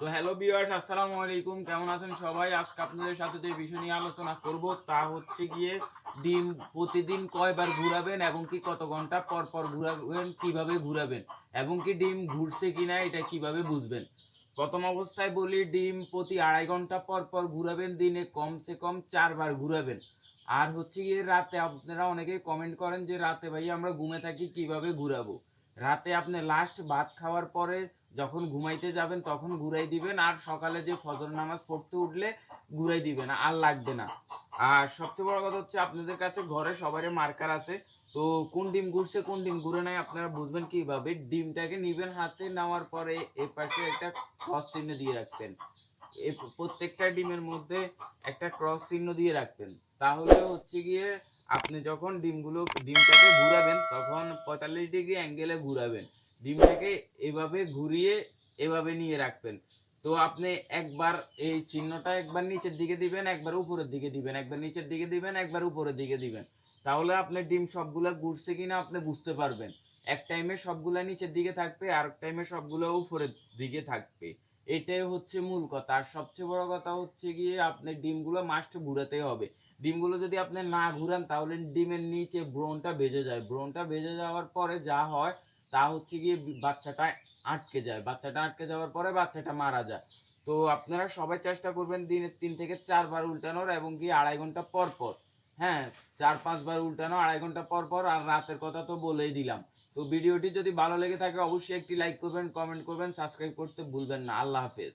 তো hello viewers আসসালামু আলাইকুম। কেমন আছেন সবাই? আজকে আপনাদের সাথে যে বিষয় নিয়ে আলোচনা করব তা হচ্ছে গিয়ে ডিম প্রতিদিন কয়বার ঘুরাবেন এবং কি কত ঘণ্টা পর পর ঘুরাবেন, কীভাবে ঘুরাবেন এবং কি ডিম ঘুরছে কিনা এটা কীভাবে বুঝবেন? প্রথম অবস্থায় বলি, ডিম প্রতি আড়াই ঘণ্টা পর পর ঘুরাবেন, দিনে কমসে কম চারবার ঘুরাবেন। আর হচ্ছে গিয়ে রাতে আপনারা অনেকেই কমেন্ট করেন যে, রাতে ভাই আমরা ঘুমে থাকি, কীভাবে ঘুরাবো? রাতে আপনি লাস্ট ভাত খাওয়ার পরে যখন ঘুমাইতে যাবেন তখন ঘুরাই দিবেন, আর সকালে যে ফজর নামাজ পড়তে উঠলে ঘুরাই দিবেন আর লাগবে না। আর সবচেয়ে বড় কথা হচ্ছে আপনাদের কাছে ঘরে সবারই মার্কার আছে, তো কোন ডিম ঘুরছে, কোন ডিম ঘুরে নাই আপনারা বুঝবেন কীভাবে? ডিমটাকে নিবেন হাতে, নেওয়ার পরে এ পাশে একটা ক্রস চিহ্ন দিয়ে রাখবেন। প্রত্যেকটা ডিমের মধ্যে একটা ক্রস চিহ্ন দিয়ে রাখবেন। তাহলে হচ্ছে গিয়ে আপনি যখন ডিমগুলো, ডিমটাকে ঘুরাবেন, তখন পঁয়তাল্লিশ ডিগ্রি অ্যাঙ্গেলে ঘুরাবেন। ডিমটাকে এভাবে ঘুরিয়ে এভাবে নিয়ে রাখবেন। তো আপনি একবার এই চিহ্নটা একবার নিচের দিকে দিবেন, একবার উপরের দিকে দিবেন, একবার নিচের দিকে দিবেন, একবার উপরের দিকে দিবেন। তাহলে আপনার ডিম সবগুলা ঘুরছে কিনা আপনি বুঝতে পারবেন। এক টাইমে সবগুলা নিচের দিকে থাকবে আর এক টাইমে সবগুলো উপরের দিকে থাকবে। এটাই হচ্ছে মূল কথা। আর সবচেয়ে বড় কথা হচ্ছে গিয়ে আপনি ডিমগুলো মাস্ট ঘুরাতে হবে। ডিমগুলো যদি আপনি না ঘুরান, তাহলে ডিমের নিচে ব্রনটা বেজে যায়। ব্রনটা বেজে যাওয়ার পরে যা হয় তা হচ্ছে গিয়ে বাচ্চাটা আটকে যায়। বাচ্চাটা আটকে যাওয়ার পরে বাচ্চাটা মারা যায়। তো আপনারা সবাই চেষ্টা করবেন দিনে তিন থেকে চারবার উল্টানোর এবং কি আড়াই ঘণ্টা পর পর। হ্যাঁ চার পাঁচবার উল্টানো, আড়াই ঘণ্টা পর পর আর রাতের কথা তো বলেই দিলাম। তো ভিডিওটি যদি ভালো লেগে থাকে, অবশ্যই একটি লাইক করবেন কমেন্ট করবেন সাবস্ক্রাইব করতে ভুলবেন না। আল্লাহ হাফেজ।